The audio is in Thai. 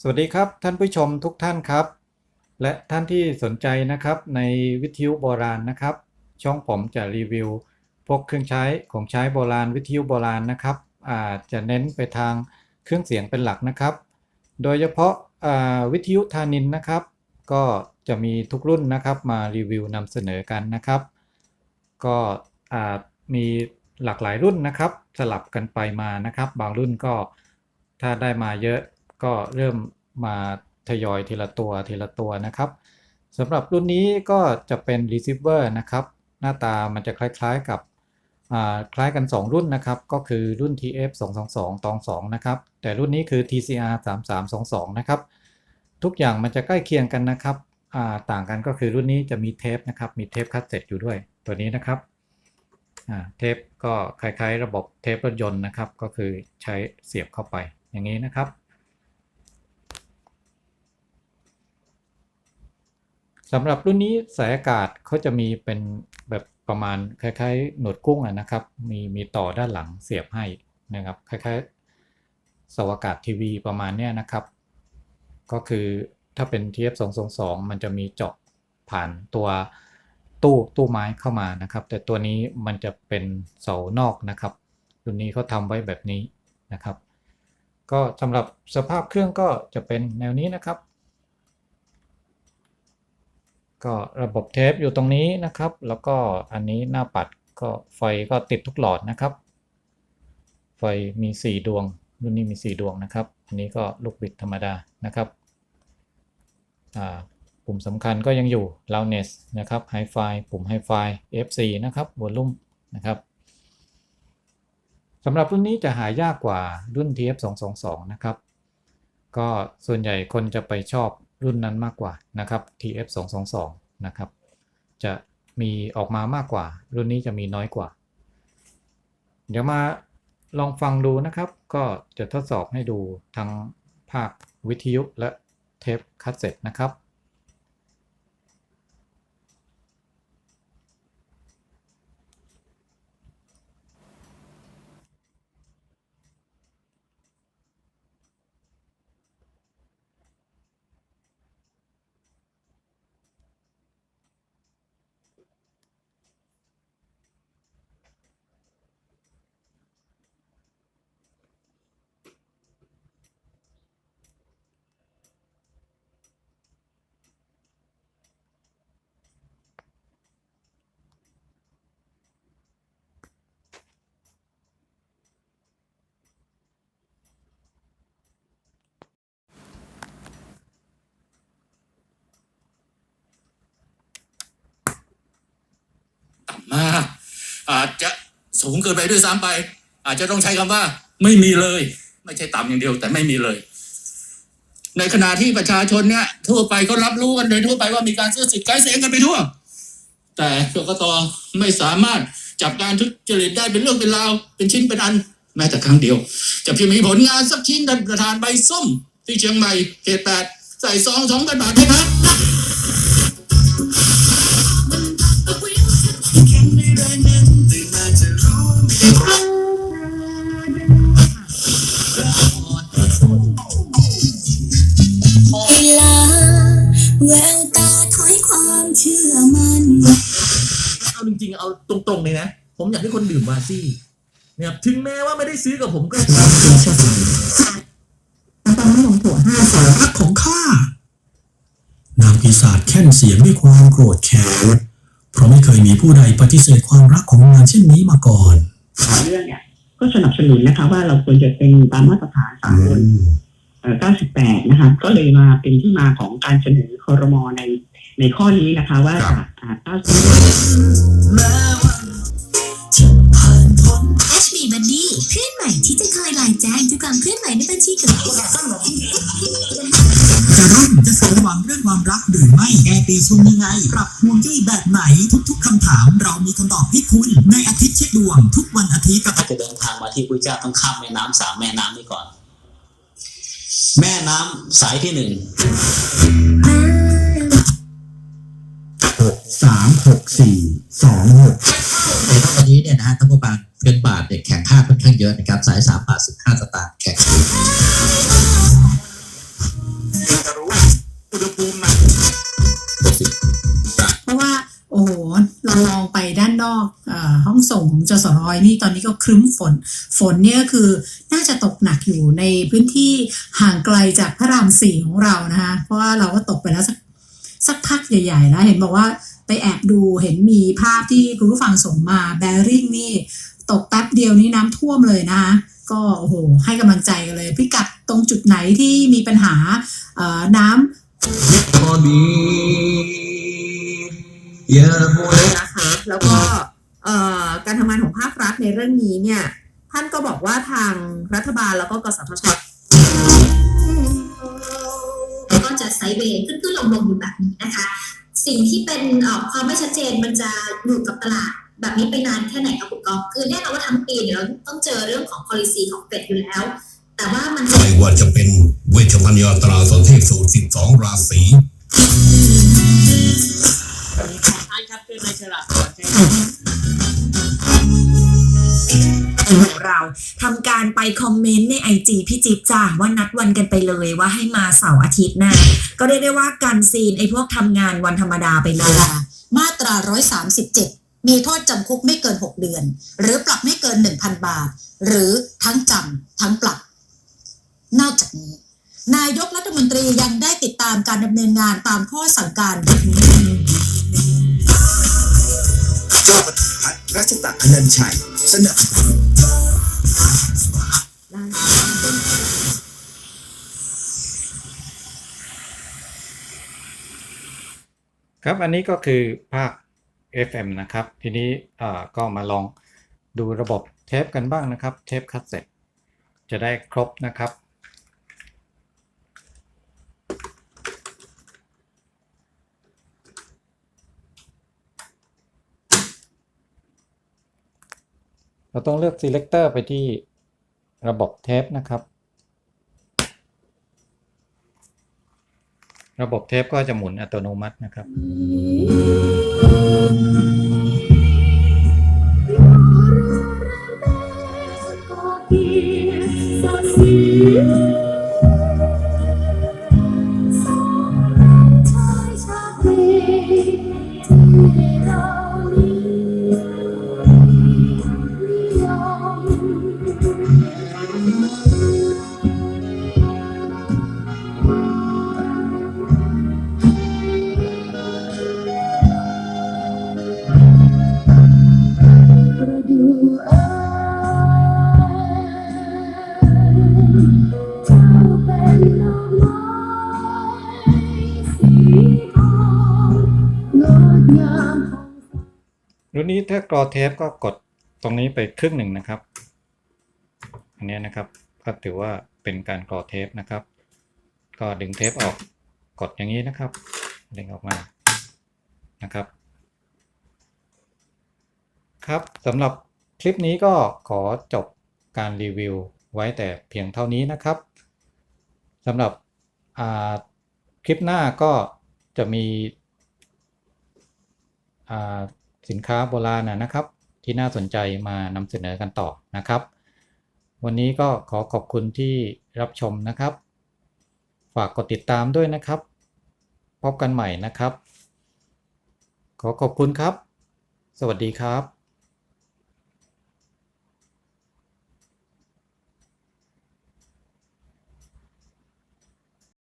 สวัสดีครับท่านผู้ชมทุกท่านครับ และท่านที่สนใจนะครับในวิทยุโบราณนะครับ ช่องผมจะรีวิว พวกเครื่องใช้ของใช้โบราณวิทยุโบราณนะครับอาจจะเน้นไปทางเครื่องเสียงเป็นหลักนะครับ โดยเฉพาะาวิทยุทานินนะครับ ก็จะมีทุกรุ่นนะครับมารีวิวนำเสนอกันนะครับ ก็มีหลากหลายรุ่นนะครับ สลับกันไปมานะครับ บางรุ่นก็ถ้าได้มาเยอะ ก็เริ่มมาทยอยทีละตัวทีละตัวนะครับสำหรับรุ่นนี้ก็จะเป็น receiver นะครับ หน้าตามันจะคล้ายๆกับคล้ายกัน 2 รุ่นนะครับ ก็คือรุ่น TF 222ตอง2นะครับ แต่รุ่นนี้คือ TCR 3322นะครับ ทุกอย่างมันจะใกล้เคียงกันนะครับต่างกันก็คือรุ่นนี้จะมีเทปนะครับ มีเทปคัสเซ็ตอยู่ด้วยตัวนี้นะครับเทปก็คล้ายๆ ระบบเทปรถยนต์นะครับ ก็คือใช้เสียบเข้าไปอย่างนี้นะครับ สำหรับรุ่นนี้สายอากาศเขาจะมีเป็นแบบประมาณคล้ายๆ หนวดกุ้งนะครับ มีมีต่อด้านหลังเสียบให้นะครับคล้ายๆเสาอากาศทีวีประมาณเนี้ยนะครับ ก็คือถ้าเป็น TF 2 2 2 มันจะมีเจาะผ่านตัวตู้ตู้ไม้เข้ามานะครับ แต่ตัวนี้มันจะเป็นเสานอกนะครับรุ่นนี้เขาทำไว้แบบนี้นะครับ ก็สำหรับสภาพเครื่องก็จะเป็นแนวนี้นะครับ ก็ระบบเทปอยู่ตรงนี้นะครับ แล้วก็อันนี้หน้าปัดก็ไฟก็ติดทุกหลอดนะครับ ไฟมี 4 ดวง รุ่นนี้มี 4 ดวงนะครับ อันนี้ก็ลูกบิดธรรมดานะครับปุ่มสำคัญก็ยังอยู่ loudness นะครับ Hi-Fi ปุ่ม Hi-Fi F4 นะครับ volume นะครับสำหรับรุ่นนี้จะหายากกว่ารุ่น TF 222นะครับ ก็ส่วนใหญ่คนจะไปชอบ รุ่นนั้นมากกว่านะครับ TF 222นะครับ จะมีออกมามากกว่า รุ่นนี้จะมีน้อยกว่า เดี๋ยวมาลองฟังดูนะครับ ก็จะทดสอบให้ดูทั้งภาควิทยุและเทปคัสเซ็ตนะครับ มาก อาจจะสูงเกินไปด้วยซ้ำไป อาจจะต้องใช้คำว่า ไม่มีเลย ไม่ใช่ต่ำอย่างเดียว แต่ไม่มีเลย ในขณะที่ประชาชนเนี่ยทั่วไปก็รับรู้กันโดยทั่วไปว่ามีการซื้อสิทธิ์ขายเสียงกันไปทั่ว แต่กกตไม่สามารถจับการทุจริตได้เป็นเรื่องเป็นราวเป็นชิ้นเป็นอันแม้แต่ครั้งเดียว จะเพียงมีผลงานสักชิ้นท่านประธานใบส้ม ที่เชียงใหม่เขตแปดใส่ซองสองพันบาทไหมค ริงๆเอาตรงๆเลยนะ ผมอยากให้คนดื่มวาซี่เนี่ยถึงแม้ว่าไม่ได้ซื้อกับผมก็รักของข้านางปีศาจแค่นเสียงด้วยความโกรธแค้นเพราะไม่เคยมีผู้ใดปฏิเสธความรักของนางเช่นนี้มาก่อนเรื่องเนี่ยก็สนับสนุนนะคะ ว่าเราควรจะเป็นตามมาตรฐานสากลเอ่อ98 นะคะ ก็เลยมาเป็นที่มาของการเสนอคอรมอใน ในข้อนี้นะคะว่าจากอ่า90 HB Buddy เพื่อนใหม่ที่จะคอยไลน์แจ้งทุกความเคลื่อนไหวในบัญชีของคุณจะรุ่นจะสมหวังเรื่องความรักหรือไม่แกปีชงยังไง ปรับฮวงจุ้ยแบบไหนทุก ๆคำถาม เรามีคำตอบให้คุณ ในอาทิตย์เช็คดวง ทุกวันอาทิตย์กับจะเดินทางมาที่พระเจ้าต้องข้ามแม่น้ำสามแม่น้ำนี้ก่อน แม่น้ำสายที่หนึ่ง หกสามหกสี่สองหกในตอนนี้เนี่ยนะฮะท่านผู้ฟังเงินบาทเนี่ยแข็งค่าค่อนข้างเยอะนะครับ สายสามบาทสิบห้าสตางค์แข็งจะรู้อุณหภูมิเพราะว่าโอ้โหเราลองไปด้านนอกอห้องส่งของจสร้อยนี่ตอนนี้ก็ครึ้มฝน ฝนเนี่ยคือน่าจะตกหนักอยู่ในพื้นที่ห่างไกลจากพระรามสี่ของเรานะคะเพราะว่าเราก็ตกไปแล้วสัก สักพักใหญ่ๆแล้วเห็นบอกว่าไปแอบดูเห็นมีภาพที่คุณผู้ฟังส่งมาแบริ่งนี่ ตกแป๊บเดียวนี้น้ำท่วมเลยนะคะก็โอ้โหให้กำลังใจกันเลย พิกัดตรงจุดไหนที่มีปัญหาเอ่อน้ำนะคะแล้วก็การทำงานของภาครัฐในเรื่องนี้เนี่ย ท่านก็บอกว่าทางรัฐบาลแล้วก็กสทช จะไซด์เวย์ขึ้นขึ้นลงลงอยู่แบบนี้นะคะ สิ่งที่เป็นเอ่อความไม่ชัดเจนมันจะอยู่กับตลาดแบบนี้ไปนานแค่ไหนครับคุณกอฟคือแน่นอนว่าทั้งปีเนี่ยเราต้องเจอเรื่องของ policy ของเฟดอยู่แล้ว แต่ว่ามันจะไม่ว่าจะเป็นเวชภัณฑ์ยาตราสนเทศสูตร12ราศีของ เราทำการไปคอมเมนต์ในไอจีพี่จิ๊บจ้าว่านัดวันกันไปเลยว่าให้มาเสาร์อาทิตย์หน้า ก็เรียกได้ว่ากันซีนไอพวกทำงานวันธรรมดาไปเลยมาตรา 137 มีโทษจำคุกไม่เกิน 6 เดือน หรือปรับไม่เกิน 1,000 บาท หรือทั้งจำทั้งปรับ นอกจากนี้ นายกรัฐมนตรียังได้ติดตามการดำเนินงานตามข้อสั่งการเจ้าประธานรัชตะอนันต์ชัย สนับสนุน ครับอันนี้ก็คือภาค FM นะครับ ทีนี้ก็มาลองดูระบบเทปกันบ้างนะครับ เทปคัสเซ็ตจะได้ครบนะครับ เราต้องเลือก selector ไปที่ระบบเทปนะครับ ระบบเทปก็จะหมุนอัตโนมัตินะครับ รุ่นนี้ถ้ากรอเทปก็กดตรงนี้ไปครึ่งหนึ่งนะครับ อันนี้นะครับก็ถือว่าเป็นการกรอเทปนะครับ ก็ดึงเทปออกกดอย่างนี้นะครับ ดึงออกมานะครับ ครับสำหรับคลิปนี้ก็ขอจบการรีวิวไว้แต่เพียงเท่านี้นะครับสำหรับคลิปหน้าก็จะมีอ่า สินค้าโบราณนะครับ ที่น่าสนใจมานำเสนอกันต่อนะครับ วันนี้ก็ขอขอบคุณที่รับชมนะครับ ฝากกดติดตามด้วยนะครับ พบกันใหม่นะครับ ขอขอบคุณครับ สวัสดีครับ